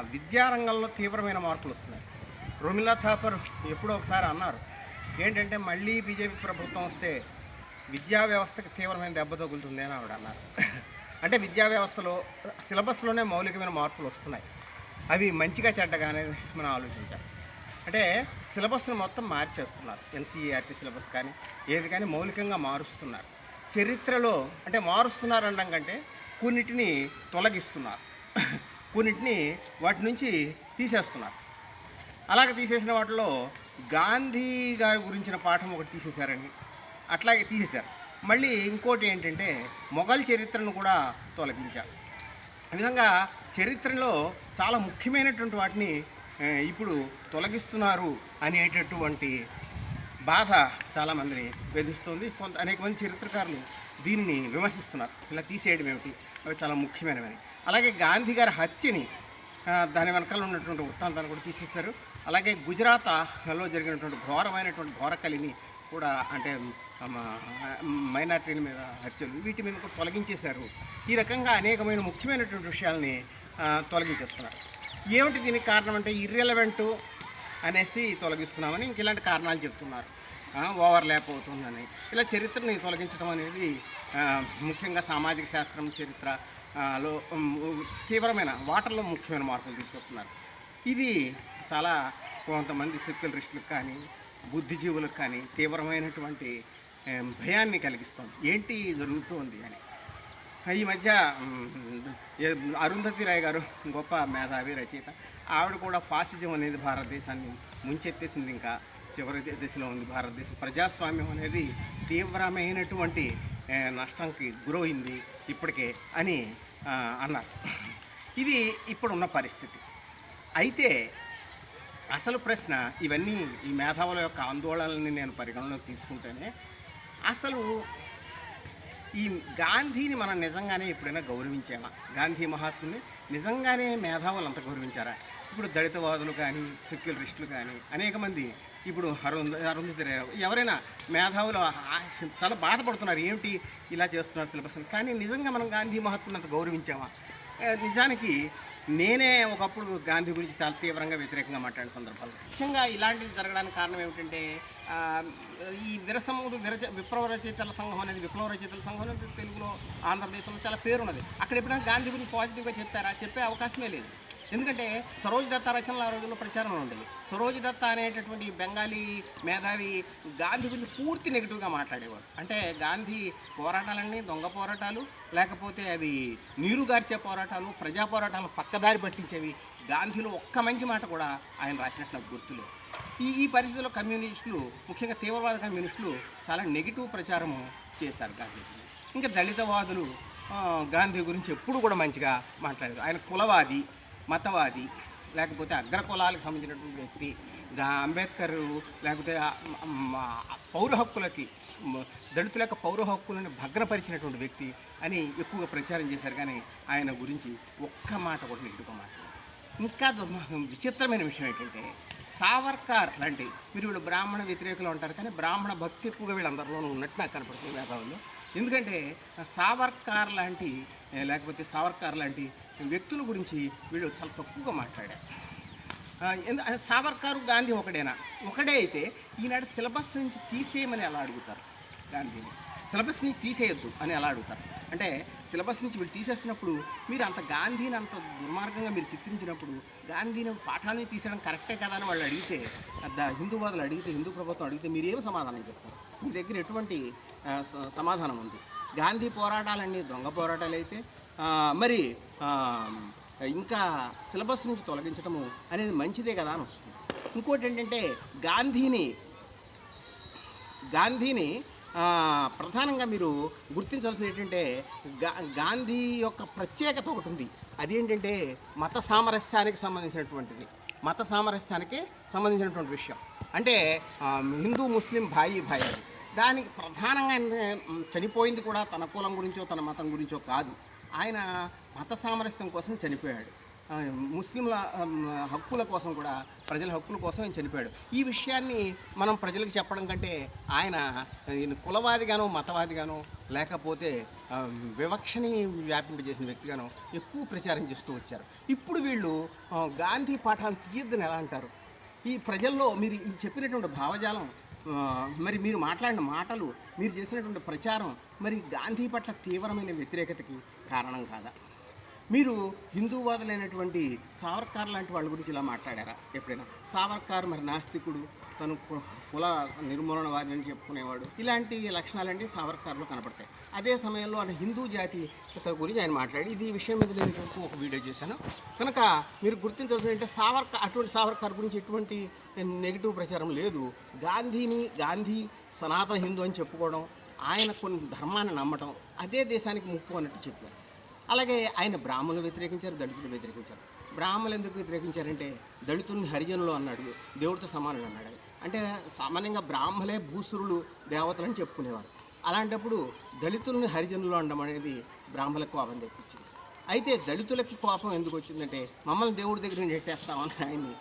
విద్యారంగంలో తీవ్రమైన మార్పులు వస్తున్నాయి. రొమిలా థాపర్ ఎప్పుడో ఒకసారి అన్నారు ఏంటంటే మళ్ళీ బీజేపీ ప్రభుత్వం వస్తే విద్యా వ్యవస్థకి తీవ్రమైన దెబ్బ తగులుతుంది అని ఆవిడ అన్నారు. అంటే విద్యా వ్యవస్థలో సిలబస్లోనే మౌలికమైన మార్పులు వస్తున్నాయి. అవి మంచిగా చెడ్డగా అనేది మనం ఆలోచించాలి. అంటే సిలబస్ని మొత్తం మార్చేస్తున్నారు. ఎన్సీఈఆర్టీ సిలబస్ కానీ ఏది కానీ మౌలికంగా మారుస్తున్నారు. చరిత్రలో అంటే మారుస్తున్నారు అనడం కంటే కొన్నిటిని తొలగిస్తున్నారు. కొన్నిటిని వాటి నుంచి తీసేస్తున్నారు. అలాగ తీసేసిన వాటిలో గాంధీ గారి గురించిన పాఠం ఒకటి తీసేశారని అట్లాగే తీసేశారు. మళ్ళీ ఇంకోటి ఏంటంటే మొఘల్ చరిత్రను కూడా తొలగించారు. ఈ విధంగా చరిత్రలో చాలా ముఖ్యమైనటువంటి వాటిని ఇప్పుడు తొలగిస్తున్నారు అనేటటువంటి బాధ చాలామందిని వేధిస్తుంది. కొంత అనేక మంది చరిత్రకారులు దీనిని విమర్శిస్తున్నారు. ఇలా తీసేయడం ఏమిటి? అవి చాలా ముఖ్యమైనవని. అలాగే గాంధీ గారి హత్యని దాని వెనకాల ఉన్నటువంటి వృత్తాంతాన్ని కూడా తీసేశారు. అలాగే గుజరాత్లో జరిగినటువంటి ఘోరమైనటువంటి ఘోరకలిని కూడా అంటే మైనార్టీల మీద హత్యలు వీటి మీద కూడా తొలగించేశారు. ఈ రకంగా అనేకమైన ముఖ్యమైనటువంటి విషయాల్ని తొలగించేస్తున్నారు. ఏమిటి దీనికి కారణం అంటే ఇర్రెలవెంటు అనేసి తొలగిస్తున్నామని ఇంక ఇలాంటి కారణాలు చెప్తున్నారు. ఓవర్ ల్యాప్ అవుతుందని. ఇలా చరిత్రని తొలగించడం అనేది ముఖ్యంగా సామాజిక శాస్త్రం చరిత్ర లో తీవ్రమైన వాటర్లో ముఖ్యమైన మార్పులు తీసుకొస్తున్నారు. ఇది చాలా కొంతమంది సెక్యులరిస్టులకు కానీ బుద్ధిజీవులకు కానీ తీవ్రమైనటువంటి భయాన్ని కలిగిస్తుంది. ఏంటి జరుగుతోంది అని. ఈ మధ్య అరుంధతి రాయ్ గారు గొప్ప మేధావి రచయిత. ఆవిడ కూడా ఫాసిజం అనేది భారతదేశాన్ని ముంచెత్తేసింది ఇంకా. చివరి దశలో ఉంది భారతదేశం. ప్రజాస్వామ్యం అనేది తీవ్రమైనటువంటి నష్టంకి గురైంది ఇప్పటికే అని అన్నారు. ఇది ఇప్పుడున్న పరిస్థితి. అయితే అసలు ప్రశ్న ఇవన్నీ ఈ మేధావుల యొక్క ఆందోళనల్ని నేను పరిగణలోకి తీసుకుంటేనే అసలు ఈ గాంధీని మనం నిజంగానే ఎప్పుడైనా గౌరవించామా? గాంధీ మహాత్ముని నిజంగానే మేధావులు అంత గౌరవించారా? ఇప్పుడు దళితవాదులు కానీ సెక్యులరిస్టులు కానీ అనేక మంది ఇప్పుడు అరుంధ అరుంధతి ఎవరైనా మేధావులు చాలా బాధపడుతున్నారు. ఏమిటి ఇలా చేస్తున్నారు సిలబస్ అని. కానీ నిజంగా మనం గాంధీ మహాత్ముని అంత గౌరవించామా? నిజానికి నేనే ఒకప్పుడు గాంధీ గురించి చాలా తీవ్రంగా వ్యతిరేకంగా మాట్లాడిన సందర్భాలు. ముఖ్యంగా ఇలాంటిది జరగడానికి కారణం ఏమిటంటే ఈ విరసముడు విరచ విప్లవ రచయితల సంఘం అనేది విప్లవ రచయితల సంఘం అనేది తెలుగులో ఆంధ్రదేశంలో చాలా పేరున్నది. అక్కడ ఎప్పుడైనా గాంధీ గురించి పాజిటివ్గా చెప్పారా? చెప్పే అవకాశమే లేదు. ఎందుకంటే సరోజ్ దత్త రచనలు ఆ రోజుల్లో ప్రచారంలో ఉండేవి. సరోజ్ దత్త అనేటటువంటి బెంగాలీ మేధావి గాంధీ గురించి పూర్తి నెగిటివ్గా మాట్లాడేవాడు. అంటే గాంధీ పోరాటాలన్నీ దొంగ పోరాటాలు లేకపోతే అవి నీరుగార్చే పోరాటాలు ప్రజా పోరాటాలు పక్కదారి పట్టించేవి. గాంధీలో ఒక్క మంచి మాట కూడా ఆయన రాసినట్టు నాకు గుర్తులేదు ఈ ఈ పరిస్థితుల్లో కమ్యూనిస్టులు ముఖ్యంగా తీవ్రవాద కమ్యూనిస్టులు చాలా నెగిటివ్ ప్రచారము చేశారు గాంధీకి ఇంకా దళితవాదులు గాంధీ గురించి ఎప్పుడు కూడా మంచిగా మాట్లాడారు ఆయన కులవాది మతవాది లేకపోతే అగ్ర కులాలకు సంబంధించినటువంటి వ్యక్తి అంబేద్కర్ లేకపోతే పౌర హక్కులకి దళితుల యొక్క పౌర హక్కులను భగ్నపరిచినటువంటి వ్యక్తి అని ఎక్కువగా ప్రచారం చేశారు. కానీ ఆయన గురించి ఒక్క మాట కూడా నెగిటివ్గా మాట్లాడారు ఇంకా విచిత్రమైన విషయం ఏంటంటే సావర్కార్ లాంటి మీరు వీళ్ళు బ్రాహ్మణ వ్యతిరేకులు ఉంటారు కానీ బ్రాహ్మణ భక్తి ఎక్కువగా వీళ్ళందరిలోనూ ఉన్నట్టు నాకు కనపడుతుంది మేధావుల్లో ఎందుకంటే సావర్కార్ లాంటి లేకపోతే సావర్కార్ లాంటి వ్యక్తుల గురించి వీళ్ళు చాలా తక్కువగా మాట్లాడారు. ఎందు సావర్కారు గాంధీ ఒకడేనా? ఒకడే అయితే ఈనాడు సిలబస్ నుంచి తీసేయమని ఎలా అడుగుతారు గాంధీని? సిలబస్ని తీసేయొద్దు అని ఎలా అడుగుతారు? అంటే సిలబస్ నుంచి వీళ్ళు తీసేసినప్పుడు మీరు అంత గాంధీని అంత దుర్మార్గంగా మీరు చిత్రించినప్పుడు గాంధీని పాఠాన్ని తీసేయడం కరెక్టే కదా అని వాళ్ళు అడిగితే హిందూవాదులు అడిగితే హిందూ ప్రభుత్వం అడిగితే మీరు ఏం సమాధానం చెప్తారు? మీ దగ్గర ఎటువంటి స- సమాధానం ఉంది? గాంధీ పోరాటాలన్నీ దొంగ పోరాటాలు అయితే మరి ఇంకా సిలబస్ నుంచి తొలగించడము అనేది మంచిదే కదా అని వస్తుంది. ఇంకోటి ఏంటంటే గాంధీని గాంధీని ప్రధానంగా మీరు గుర్తించాల్సింది ఏంటంటే గా గాంధీ యొక్క ప్రత్యేకత ఒకటి ఉంది. అదేంటంటే మత సామరస్యానికి సంబంధించినటువంటిది. మత సామరస్యానికి సంబంధించినటువంటి విషయం. అంటే హిందూ ముస్లిం భాయి భాయి. దానికి ప్రధానంగా చనిపోయింది కూడా తన కులం గురించో తన మతం గురించో కాదు. ఆయన మత సామరస్యం కోసం చనిపోయాడు. ముస్లింల హక్కుల కోసం కూడా ప్రజల హక్కుల కోసం ఆయన చనిపోయాడు. ఈ విషయాన్ని మనం ప్రజలకు చెప్పడం కంటే ఆయన ఈయన కులవాదిగానో మతవాదిగానో లేకపోతే వివక్షని వ్యాపింపజేసిన వ్యక్తిగానో ఎక్కువ ప్రచారం చేస్తూ వచ్చారు. ఇప్పుడు వీళ్ళు గాంధీ పాఠాలు తీయద్దని ఎలా అంటారు? ఈ ప్రజల్లో మీరు ఈ చెప్పినటువంటి భావజాలం మరి మీరు మాట్లాడిన మాటలు మీరు చేసినటువంటి ప్రచారం మరి గాంధీ పట్ల తీవ్రమైన వ్యతిరేకతకి కారణం కాదా? మీరు హిందూవాదులైనటువంటి సావర్కార్ లాంటి వాళ్ళ గురించి ఇలా మాట్లాడారా? ఎప్పుడైనా సావర్కార్ మరి నాస్తికుడు తను కుల నిర్మూలనవాది అని చెప్పుకునేవాడు. ఇలాంటి లక్షణాలన్నీ సావర్కర్లో కనపడతాయి. అదే సమయంలో ఆయన హిందూ జాతి గురించి ఆయన మాట్లాడి ఇది ఈ విషయం మీద నేను ఒక వీడియో చేశాను. కనుక మీరు గుర్తించాల్సింది అంటే సావర్కర్ అటువంటి సావర్కర్ గురించి ఎటువంటి నెగిటివ్ ప్రచారం లేదు. గాంధీని గాంధీ సనాతన హిందూ అని చెప్పుకోవడం ఆయన కొన్ని ధర్మాన్ని నమ్మటం అదే దేశానికి ముప్పు అన్నట్టు చెప్పారు. అలాగే ఆయన బ్రాహ్మణులు వ్యతిరేకించారు దళితులు వ్యతిరేకించారు. బ్రాహ్మణులు ఎందుకు వ్యతిరేకించారంటే దళితుల్ని హరిజనులు అన్నాడు దేవుడితో సమానుడు అన్నాడు. అంటే సామాన్యంగా బ్రాహ్మలే భూసురులు దేవతలని చెప్పుకునేవారు. అలాంటప్పుడు దళితుల్ని హరిజనులు అనడం అనేది బ్రాహ్మలకు కోపం తెప్పించింది. అయితే దళితులకి కోపం ఎందుకు వచ్చిందంటే మమ్మల్ని దేవుడి దగ్గర నుంచి నెట్టేస్తామని ఆయన్ని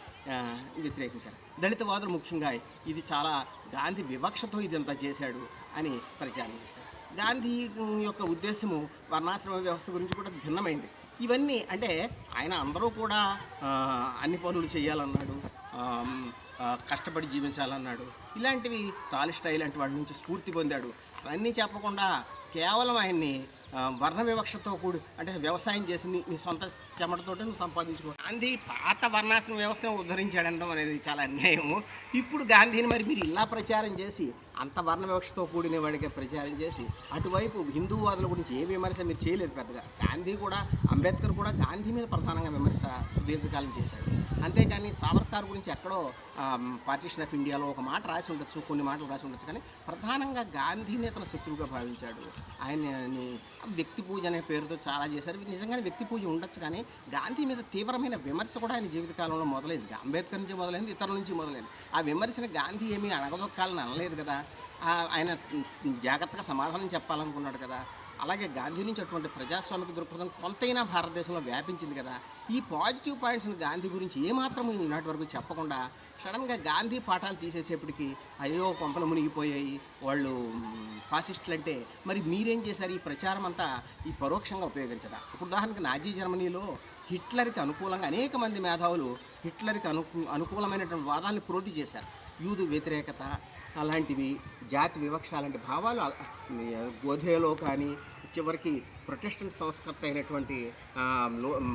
వ్యతిరేకించారు. దళితవాదులు ముఖ్యంగా ఇది చాలా గాంధీ వివక్షతో ఇదంతా చేశాడు అని ప్రచారం చేశారు. గాంధీ యొక్క ఉద్దేశము వర్ణాశ్రమ వ్యవస్థ గురించి కూడా భిన్నమైంది. ఇవన్నీ అంటే ఆయన అందరూ కూడా అన్ని పనులు చేయాలన్నాడు. కష్టపడి జీవించాలన్నాడు. ఇలాంటివి టాలిస్టాయి లాంటి వాడి నుంచి స్ఫూర్తి పొందాడు. అవన్నీ చెప్పకుండా కేవలం ఆయన్ని వర్ణ వివక్షతో కూడి అంటే వ్యవసాయం చేసి నీ నీ సొంత చెమటతోటి నువ్వు సంపాదించుకో. గాంధీ పాత వర్ణాశ్రమ వ్యవస్థను ఉద్ధరించాడనడం అనేది చాలా అన్యాయము. ఇప్పుడు గాంధీని మరి మీరు ఇలా ప్రచారం చేసి అంత వర్ణ వివక్షతో కూడిన వాడికి ప్రచారం చేసి అటువైపు హిందూవాదుల గురించి ఏ విమర్శ మీరు చేయలేదు పెద్దగా. గాంధీ కూడా అంబేద్కర్ కూడా గాంధీ మీద ప్రధానంగా విమర్శ సుదీర్ఘకాలం చేశాడు. అంతేకాని సావర్కార్ గురించి ఎక్కడో పార్టీషన్ ఆఫ్ ఇండియాలో ఒక మాట రాసి ఉండొచ్చు కొన్ని మాటలు రాసి ఉండొచ్చు కానీ ప్రధానంగా గాంధీని తన శత్రువుగా భావించాడు. ఆయనని వ్యక్తి పూజ అనే పేరుతో చాలా చేశారు. నిజంగానే వ్యక్తి పూజ ఉండొచ్చు కానీ గాంధీ మీద తీవ్రమైన విమర్శ కూడా ఆయన జీవితకాలంలో మొదలైంది. అంబేద్కర్ నుంచి మొదలైంది ఇతరుల నుంచి మొదలైంది. ఆ విమర్శను గాంధీ ఏమీ అడగదొక్కాలని అనలేదు కదా. ఆయన జాగ్రత్తగా సమాధానం చెప్పాలనుకున్నాడు కదా. అలాగే గాంధీ నుంచి అటువంటి ప్రజాస్వామిక దృక్పథం కొంతైనా భారతదేశంలో వ్యాపించింది కదా. ఈ పాజిటివ్ పాయింట్స్ని గాంధీ గురించి ఏమాత్రం ఈనాటి వరకు చెప్పకుండా సడన్గా గాంధీ పాఠాలు తీసేసేపటికి అయ్యో కొంపలు మునిగిపోయాయి. వాళ్ళు ఫాసిస్టులు అంటే మరి మీరేం చేశారు? ఈ ప్రచారం అంతా ఈ పరోక్షంగా ఉపయోగించరా ఇప్పుడు ఉదాహరణకు నాజీ జర్మనీలో హిట్లర్కి అనుకూలంగా అనేక మంది మేధావులు హిట్లర్కి అను అనుకూలమైనటువంటి వాదాన్ని పూర్తి చేశారు. యూదు వ్యతిరేకత అలాంటివి జాతి వివక్ష అలాంటి భావాలు గోధేలో కానీ చివరికి ప్రొటెస్టెంట్ సంస్కర్త అయినటువంటి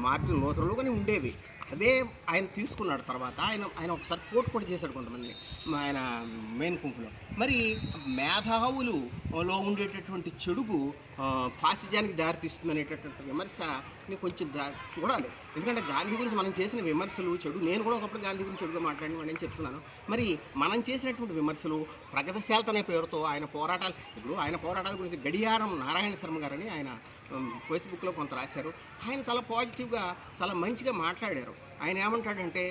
మార్టిన్ లోథర్లో కానీ ఉండేవి. అదే ఆయన తీసుకున్నాడు తర్వాత. ఆయన ఆయన ఒకసారి కోట్ కూడా చేశాడు కొంతమంది. ఆయన మెయిన్ కుంఫులో. మరి మేధావులులో ఉండేటటువంటి చెడుగు ఫాసిజానికి దారితీస్తుంది అనేటటువంటి విమర్శని కొంచెం దా చూడాలి. ఎందుకంటే గాంధీ గురించి మనం చేసిన విమర్శలు చెడు నేను కూడా ఒకప్పుడు గాంధీ గురించి చెడుగా మాట్లాడిన వాడిని చెప్తున్నాను. మరి మనం చేసినటువంటి విమర్శలు ప్రగతిశీలత అనే పేరుతో ఆయన పోరాటాలు ఇప్పుడు ఆయన పోరాటాల గురించి గడియారం నారాయణ శర్మ గారని ఆయన ఫేస్బుక్లో కొంత రాశారు. ఆయన చాలా పాజిటివ్గా చాలా మంచిగా మాట్లాడారు. ఆయన ఏమంటాడంటే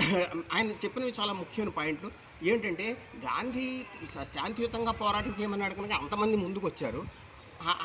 ఆయన చెప్పినవి చాలా ముఖ్యమైన పాయింట్లు. ఏంటంటే గాంధీ శాంతియుతంగా పోరాటం చేయమన్నాడు కనుక అంతమంది ముందుకు వచ్చారు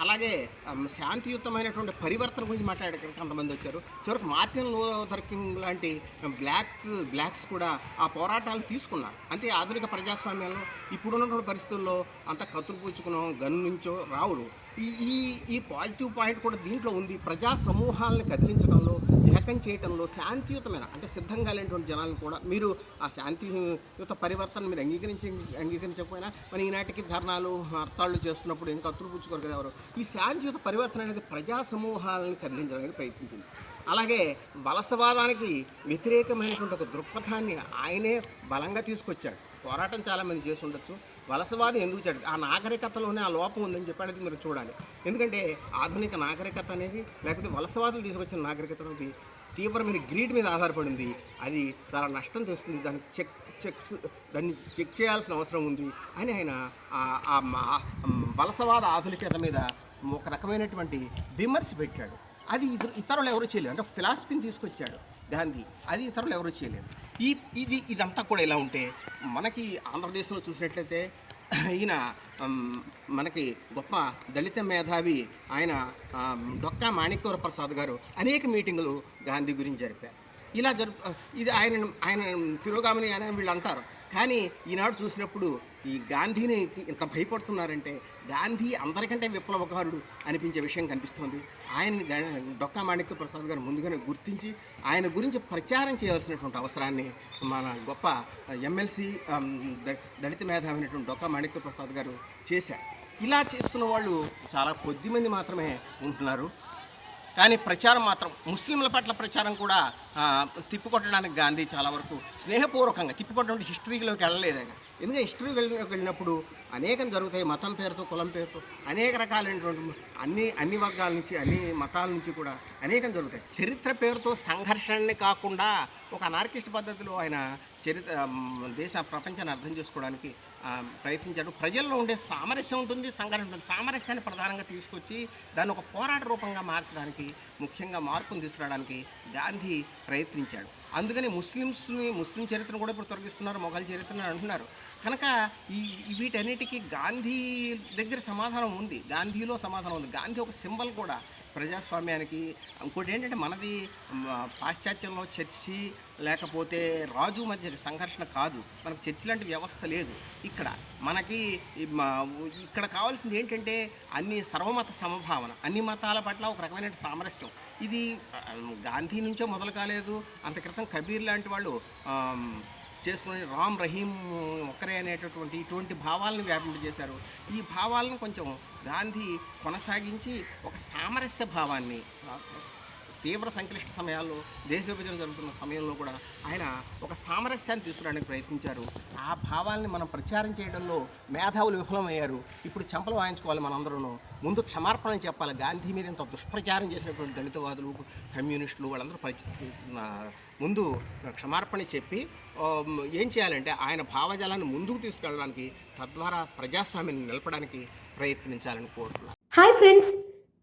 అలాగే శాంతియుతమైనటువంటి పరివర్తన గురించి మాట్లాడడానికి అంతమంది వచ్చారు. చివరికి మార్టిన్ లూథర్ కింగ్ లాంటి బ్లాక్ బ్లాక్స్ కూడా ఆ పోరాటాలు తీసుకున్నారు. అంటే ఆధునిక ప్రజాస్వామ్యంలో ఇప్పుడున్నటువంటి పరిస్థితుల్లో అంత కత్తులు పూచుకునో గన్ను నుంచో రావులు ఈ ఈ ఈ పాజిటివ్ పాయింట్ కూడా దీంట్లో ఉంది. ప్రజా సమూహాలను కదిలించడంలో ఏకం చేయడంలో శాంతియుతమైన? అంటే సిద్ధంగా లేనటువంటి జనాలను కూడా మీరు ఆ శాంతియుత పరివర్తన మీరు అంగీకరించి అంగీకరించకపోయినా మన ఈనాటికి ధర్నాలు హర్తాళ్ళు చేస్తున్నప్పుడు ఇంకా అత్తులు పుచ్చుకోరు కదా ఎవరు? ఈ శాంతియుత పరివర్తన అనేది ప్రజా సమూహాలను కదిలించడానికి ప్రయత్నించింది. అలాగే వలసవాదానికి వ్యతిరేకమైనటువంటి ఒక దృక్పథాన్ని ఆయనే బలంగా తీసుకొచ్చాడు. పోరాటం చాలామంది చేసి ఉండొచ్చు. వలసవాదం ఎందుకు చెడు ఆ నాగరికతలోనే ఆ లోపం ఉందని చెప్పి అనేది మీరు చూడాలి. ఎందుకంటే ఆధునిక నాగరికత అనేది లేకపోతే వలసవాదులు తీసుకొచ్చిన నాగరికత అనేది తీవ్రమైన గ్రీడ్ మీద ఆధారపడింది. అది చాలా నష్టం తెస్తుంది. దానికి చెక్ చెక్స్ దాన్ని చెక్ చేయాల్సిన అవసరం ఉంది అని ఆయన ఆ- వలసవాద ఆధునికత మీద ఒక రకమైనటువంటి విమర్శ పెట్టాడు. అది ఇతరు ఇతరులు ఎవరు చేయలేదు అంటే ఫిలాసఫీని తీసుకొచ్చాడు గాంధీ. అది ఇతరులు ఎవరు చేయలేదు ఈ ఇది ఇదంతా కూడా ఇలా ఉంటే మనకి ఆంధ్రప్రదేశ్లో చూసినట్లయితే ఈయన మనకి గొప్ప దళిత మేధావి ఆయన డొక్కా మాణిక్యవర ప్రసాద్ గారు అనేక మీటింగులు గాంధీ గురించి జరిపారు. ఇలా జరుపు ఇది ఆయన ఆయన తిరోగామిని అని వీళ్ళు అంటారు. కానీ ఈనాడు చూసినప్పుడు ఈ గాంధీని ఇంత భయపడుతున్నారంటే గాంధీ అందరికంటే విప్లవకారుడు అనిపించే విషయం కనిపిస్తుంది. ఆయన డొక్కా మాణిక్య ప్రసాద్ గారు ముందుగానే గుర్తించి ఆయన గురించి ప్రచారం చేయాల్సినటువంటి అవసరాన్ని మన గొప్ప ఎమ్మెల్సీ దళిత మేధావినటువంటి డొక్కా మాణిక్య ప్రసాద్ గారు చేశారు. ఇలా చేస్తున్న వాళ్ళు చాలా కొద్ది మంది మాత్రమే ఉంటున్నారు. కానీ ప్రచారం మాత్రం ముస్లింల పట్ల ప్రచారం కూడా తిప్పికొట్టడానికి గాంధీ చాలా వరకు స్నేహపూర్వకంగా తిప్పికొట్టడం హిస్టరీలోకి వెళ్ళలేదు ఆయన. ఎందుకంటే హిస్టరీకి వెళ్ళినప్పుడు అనేకం జరుగుతాయి మతం పేరుతో కులం పేరుతో అనేక రకాలైనటువంటి అన్ని అన్ని వర్గాల నుంచి అన్ని మతాల నుంచి కూడా అనేకం జరుగుతాయి. చరిత్ర పేరుతో సంఘర్షణని కాకుండా ఒక అనార్కిస్ట్ పద్ధతిలో ఆయన చరిత్ర దేశ ప్రపంచాన్ని అర్థం చేసుకోవడానికి ప్రయత్నించాడు. ప్రజల్లో ఉండే సామరస్యం ఉంటుంది సంఘటన ఉంటుంది. సామరస్యాన్ని ప్రధానంగా తీసుకొచ్చి దాన్ని ఒక పోరాట రూపంగా మార్చడానికి ముఖ్యంగా మార్పును తీసుకురావడానికి గాంధీ ప్రయత్నించాడు. అందుకని ముస్లిమ్స్ని ముస్లిం చరిత్రను కూడా ఇప్పుడు తొలగిస్తున్నారు మొఘల్ చరిత్రను అంటున్నారు. కనుక ఈ ఈ వీటన్నిటికీ గాంధీ దగ్గర సమాధానం ఉంది. గాంధీలో సమాధానం ఉంది. గాంధీ ఒక సింబల్ కూడా. ప్రజాస్వామ్యానికి. ఇంకోటి ఏంటంటే మనది పాశ్చాత్యంలో చర్చి లేకపోతే రాజు మధ్య సంఘర్షణ కాదు. మనకు చర్చి లాంటి వ్యవస్థ లేదు. ఇక్కడ మనకి ఇక్కడ కావాల్సింది ఏంటంటే అన్ని సర్వమత సమభావన అన్ని మతాల పట్ల ఒక రకమైన సామరస్యం. ఇది గాంధీ నుంచో మొదలు కాలేదు. అంత క్రితం కబీర్ లాంటి వాళ్ళు చేసుకుని రామ్ రహీం ఒక్కరే అనేటటువంటి ఇటువంటి భావాలను వ్యాపింపజేశారు ఈ భావాలను కొంచెం గాంధీ కొనసాగించి ఒక సామరస్య భావాన్ని తీవ్ర సంక్లిష్ట సమయాల్లో దేశ విభజన జరుగుతున్న సమయంలో కూడా ఆయన ఒక సామరస్యాన్ని తీసుకురావడానికి ప్రయత్నించారు. ఆ భావాల్ని మనం ప్రచారం చేయడంలో మేధావులు విఫలమయ్యారు. ఇప్పుడు చెంపలు వాయించుకోవాలి మనందరూ ముందు క్షమార్పణ చెప్పాలి. గాంధీ మీద ఇంత దుష్ప్రచారం చేసినటువంటి దళితవాదులు కమ్యూనిస్టులు వాళ్ళందరూ పరిచ ముందు క్షమార్పణ చెప్పి ఏం చేయాలంటే ఆయన భావజాలాన్ని ముందుకు తీసుకెళ్ళడానికి తద్వారా ప్రజాస్వామ్యాన్ని నిలపడానికి ప్రయత్నించాలని కోరుతున్నాను. Hi friends